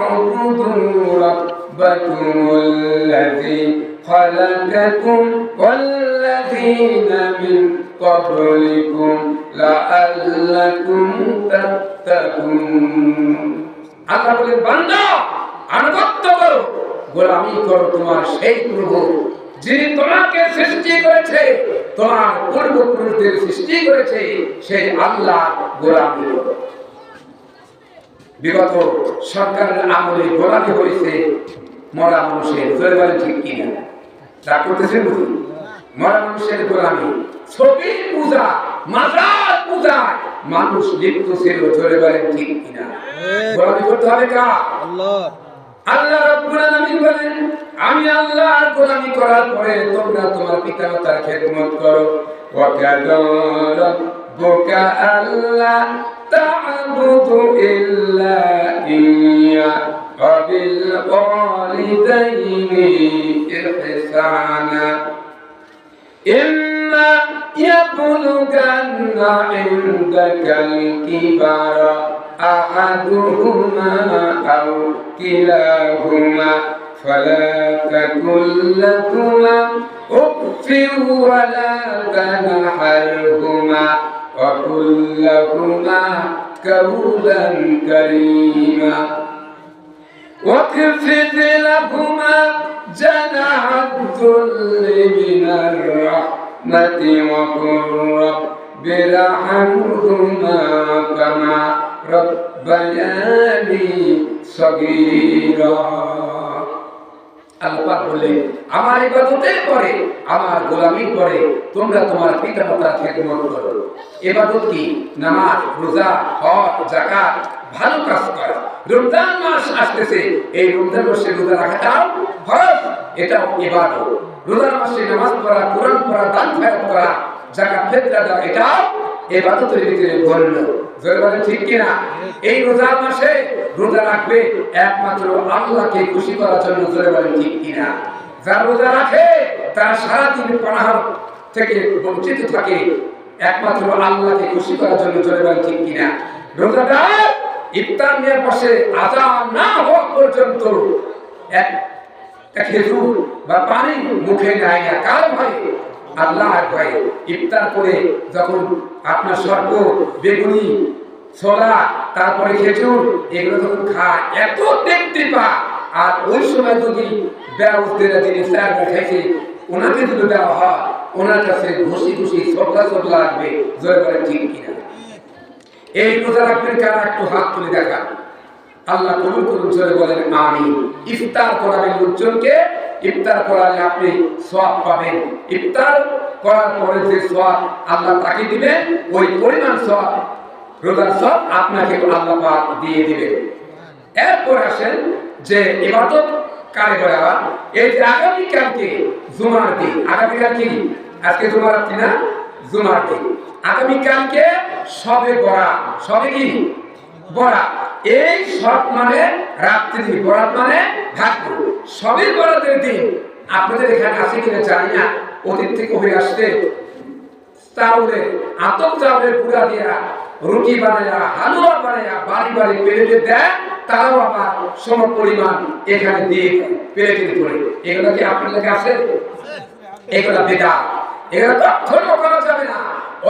اعبدوا ربكم الذي خلقكم والذين من قبلكم لعلكم تتقون আল্লাহ বলেন বান্দা আনুগত্য করো গোলামি করো তোমার সেই প্রভু যিনি তোমাকে সৃষ্টি করেছে তোমার পূর্বপুরুষদের সৃষ্টি করেছে সেই আল্লাহ গোলামি করো বিগত সরকারের আমলে গোলামি হয়েছে মরা মানুষের জোরে ঠিক কিনা? তা করতেছে বুঝি মরা মানুষের গোলামি। ছবি পূজা মাজার পূজা মানুষ লিপ্ত ছিল ঠিক কিনা? গোলামি করতে হবে কা আল্লাহ। আল্লাহ রাব্বুল আলামিন বলেন আমি আল্লাহর গোলামি করার পরে তোমরা তোমার পিতামাতার খেদমত করো। ওয়া কাদা রাব্বুকা আল্লা إلا إياه وبالوالدين إحسانا إما يبلغن عندك الكبر أحدهما أو كلاهما فلا تكن لكما أف ولا تنحرهما وقل لهما قولا كريما. واخفض لهما جناح الذل من الرحمة وقل رب ارحمهما كما ربياني صغيرا. আল্লাহ বললেন, আমার ইবাদতের পরে, আমার গোলামির পরে তোমরা তোমার পিতা মাতার খেদমত করো। ইবাদত কি? নামাজ, রোজা, হজ, যাকাত, ভালো কাজ করা। রমজান মাস আসতেছে, এই রমজান মাসে রোজা রাখাটাও ফরজ, এটাও ইবাদত। রোজার মাসে নামাজ পড়া, কোরআন পড়া, দান খয়রাত করা, যাকাত, ফিতরা দেওয়া, এটাও ইবাদতের ভিতরে গণ্য ঠিক কিনা? এই মাসে রোজা রাখবে একমাত্র করার জন্য ঠিক কিনা? রোজা রাখে, তার সারাদিন থেকে বঞ্চিত থাকে, একমাত্র করার জন্য ঠিক কিনা? আজান না পর্যন্ত এক বা পানি মুখে নেয় না। কার ভয়ে আল্লাহর ভয়ে ইফতার করে যখন আপনার সর্ব বেগুনি, ছোলা, তারপরে খেজুর, এগুলো যখন খায়, এত দেখতে পা আর ওই সময় যদি ব্যবস্থা যিনি স্যার খাইছে ওনাকে যদি দেওয়া হয়, ওনার কাছে ঘুষি ঘুষি সবলা সবলা লাগবে। জয় বলে ঠিক কিনা? এই রোজা রাখবেন কারা? একটু হাত তুলে দেখান। আল্লাহ কবুল করুন জয় বলেন আমি ইফতার করাবেন লোকজনকে ইফতার করালে আপনি সওয়াব পাবেন। ইফতার করার পরে যে সওয়াব আল্লাহ তাকে দিবেন, ওই পরিমাণ সওয়াব, রোজার সব আপনাকে আল্লাহ পাক দিয়ে দিবে এরপর আসেন যে ইবাদত কারে আবার এই যে আগামীকালকে জুমার দিন, আগামীকাল কি? আজকে জুমার রাত্রি না? জুমার দিন। আগামীকালকে সবে বরা সবে কি? বরা এই সব মানে রাত্রি বরাত মানে ভাগ্য। সবে বরাতের দিন আপনাদের এখানে আছে কিনা জানি না, অতীত থেকে হয়ে আসতে চাউলের আতক চাউলের গুঁড়া দিয়া, রুটি বানায়া, হালুয়া বানায়া, বাড়ি বাড়ি প্লেটে দেয়, তারাও আবার সম পরিমাণ এখানে দিয়ে প্লেটে করে এগুলো কি আপনার কাছে এগুলা বেদা এগুলো কখনো করা যাবে না।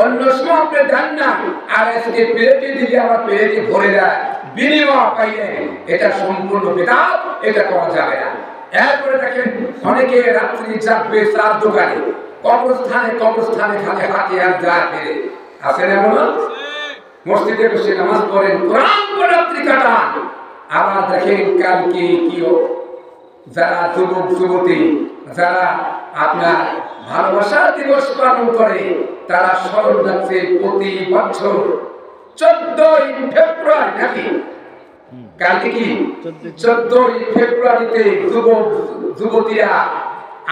অন্য সময় আপনি দেন না আর আজকে প্লেটে দিলে আবার প্লেটে ভরে দেয়। বিনিময় পাইলে এটা সম্পূর্ণ বেদা এটা করা যাবে না। এরপরে দেখেন, অনেকে রাত্রি যাবে চার দোকানে কবরস্থানে কবরস্থানে খালে হাতে আর যায় ফেরে আছে না মসজিদে বসে নামাজ পড়েন, কোরআন রাত্রি কাটান। আবার দেখেন কালকে কি যারা যুবক, যুবতী, যারা আপনার ভালোবাসা দিবস পালন করে, তারা স্মরণ রাখছে প্রতি বছর চোদ্দই ফেব্রুয়ারি নাকি? কালকে কি? চোদ্দই। ফেব্রুয়ারিতে যুবক যুবতীরা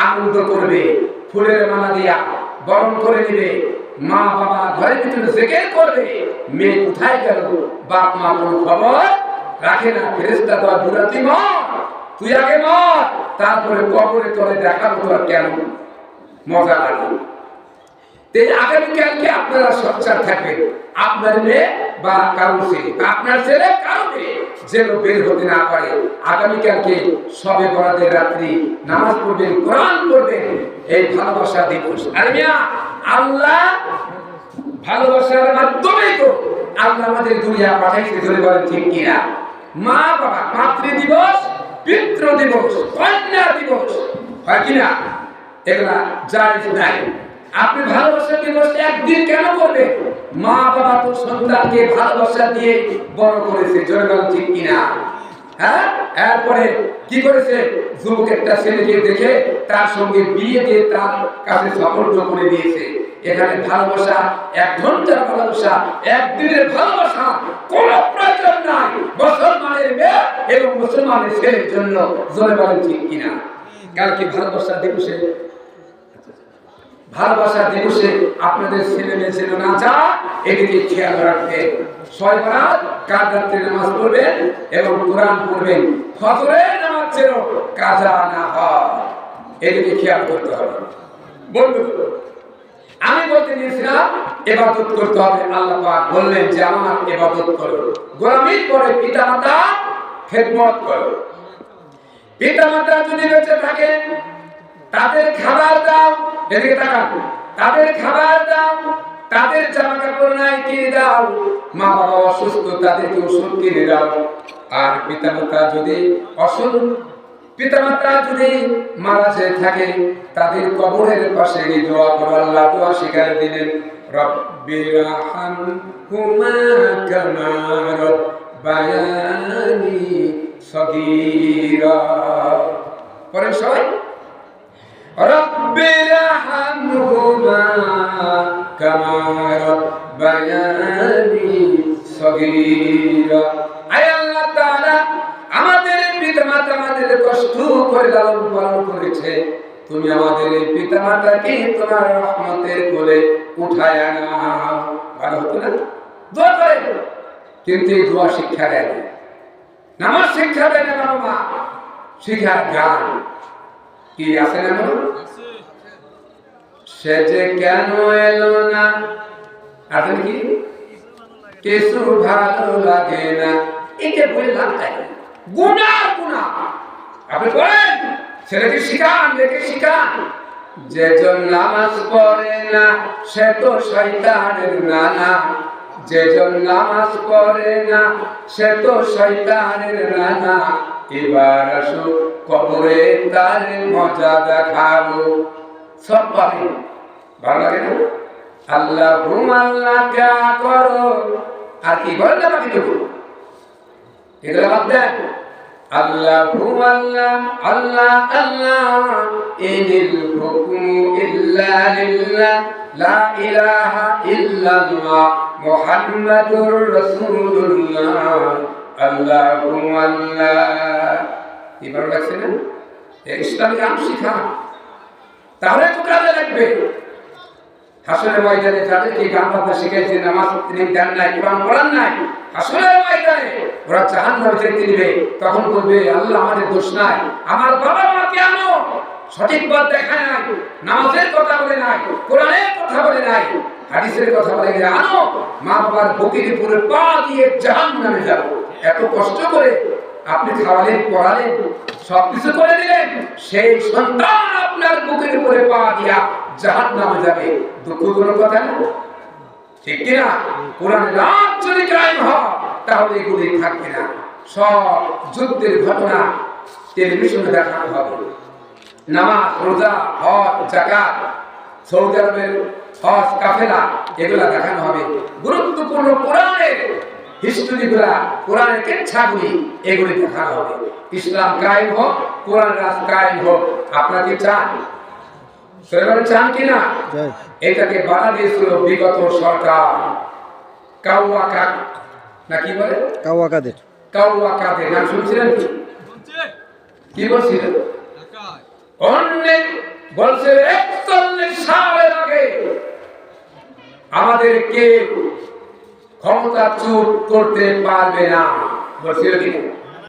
আনন্দ করবে ফুলের মালা দিয়া বরণ করে নিবে। মা বাবা ঘরের ভিতরে জেগে করবে মেয়ে কোথায় গেল? বাপ মা কোনো খবর রাখে না ফেরেস্তা তো বুড়াতি মর। তুই আগে মর তারপরে কবরে তোরে দেখাবো তোর কেন মজা লাগে। আগামীকালকে আপনারা সচ্চার থাকবেন। আপনার মেয়ে বা কারও ছেলে আপনার ছেলে কারও যেন বের হতে না পারে। আগামীকালকে সবে বরাদের রাত্রি নামাজ পড়বেন, কোরআন পড়বেন, এই ভালোবাসা দিবস। আর আল্লাহ ভালোবাসার মাধ্যমেই তো আল্লাহ আমাদের দুনিয়া পাঠাইছে ধরে বলেন ঠিক মা বাবা, মাতৃ দিবস, পিতৃ দিবস, কন্যা দিবস, হয় কিনা? এগুলা জায়জ নাই। আপনি ভালোবাসা দিবস একদিন কেন করবেন মা বাবা তো সন্তানকে ভালোবাসা দিয়ে বড় করেছে বলেন ঠিক কিনা? হ্যাঁ? কি করেছে? একটা ছেলেকে দেখে তার সঙ্গে বিয়ে তার কাছে করে দিয়েছে। এখানে ভালোবাসা, এক ঘণ্টার ভালোবাসা একদিনের ভালোবাসা কোন প্রয়োজন নাই। মুসলমানের এবং মুসলমানের ছেলের জন্য, জোরে ঠিক কিনা? কালকে ভালোবাসা দিবসে ভালোবাসা দিবসে আপনাদের ছেলে মেয়ে ছিল না যা এদিকে খেয়াল রাখবে। ছয় বরাত কাল রাত্রে নামাজ পড়বেন এবং কোরআন পড়বেন। ফজরের নামাজ ছিল কাজা না হয়। এদিকে খেয়াল করতে হবে। বন্ধু, আমি বলতে নিয়েছিলাম, এবাদত করতে হবে। আল্লাহ পাক বললেন যে আমার এবাদত করো। গোলামি করে পিতা মাতা খেদমত করো। পিতা মাতা যদি বেঁচে থাকে তাদের খাবার দাও, এদিকে তাকান। তাদের খাবার দাও, তাদের জামা কাপড় নাই কিনে দাও? মা বাবা অসুস্থ, তাদেরকে ওষুধ কিনে দাও। আর পিতা মাতা যদি অসুখ পিতা মাতা যদি মারা যেয়ে থাকে, তাদের কবরের পাশে গিয়ে দোয়া করো, আল্লাহ দোয়া শিকার দিলেন। রব্বিরাহাম হুমা কামা রব্বায়ানি সগীরা। পরে সবাই। رب ارحمهما كما ربياني صغيرا আয় আল্লাহ তাআলা আমাদের পিতামাতা আমাদের কষ্ট করে লালন পালন করেছে তুমি আমাদের এই পিতামাতাকে তোমার রহমতের কোলে উঠায় আনা ভালো হতো না দোয়া করে কিন্তু এই দোয়া শিক্ষা দেয় না নামাজ শিক্ষা দেয় না বাবা মা শিখার গান কি আছে না বলুন? সে যে কেন এলো না? আসলে কি কিছু ভালো লাগে না। একে বলে লাভ নাই। গুণা গুণা আপনি বলেন, ছেলেকে শিখান, মেয়েকে শিখান। যেজন নামাজ পড়ে না, সে তো শয়তানের নানা। যেজন নামাজ করে না, সে তো শয়তানের নানা এবার আসো, কবরে তার মজা দেখাবো। সব পাবে ভালো লাগে না? আল্লাহ হুম আল্লাহ ক্যা করো। আর কি বলেন না বাকি দেবো এগুলো বাদ দেন। আল্লাহ হুম আল্লাহ আল্লাহ। আল্লাহ ইনিল হুকমু ইল্লা লিল্লাহ। লা লাগছে না তাহলে তো কাজে লাগবে। ময়দানে নামাজ তিনি দেন নাই, কোরআন পড়ান নাই হাসনের ময়দানে ওরা জাহান নামে যেতে নিবে তখন বলবে, আল্লাহ আমাদের দোষ নাই। আমার বাবা মা কেন সঠিক পথ দেখায় নাই, নামাজের কথা বলে নাই, কোরআনের কথা বলে নাই, হাদিসের কথা বলে আনো মা বাবার বুকের উপরে পা দিয়ে জাহান নামে যাব। এত কষ্ট করে আপনি খাওয়ালেন, পড়ালেন, সবকিছু করে দিলেন, সেই সন্তান আপনার বুকের উপরে পা দিয়া জাহান নামে যাবে। দুঃখ কোনো কথা না? ঠিক কিনা? কোরআন রাত যদি কায়েম হয়, তাহলে এগুলি থাকবে না। সব যুদ্ধের ঘটনা টেলিভিশনে দেখানো হবে। নামাজ রোজা হজ জাকাত সৌদি আরবের হজ কাফেলা এগুলা দেখানো হবে। গুরুত্বপূর্ণ কোরআনের হিস্ট্রিগুলা কোরআনের কেচ্ছাগুলি এগুলি দেখানো হবে। ইসলাম কায়েম হোক কোরআন রাজ কায়েম হোক আপনাকে চান? সেভাবে চান কিনা এটাকে বাধা দিয়েছিল বিগত সরকার। কাউয়া কাক না কি বলে? কাওয়া কাদের কাউয়া কাদের নাম শুনছিলেন? কি কি বলছিলেন? অনেক বলছে একচল্লিশ সালের আগে আমাদের কেউ ক্ষমতা চোখ করতে পারবে না। বলছিল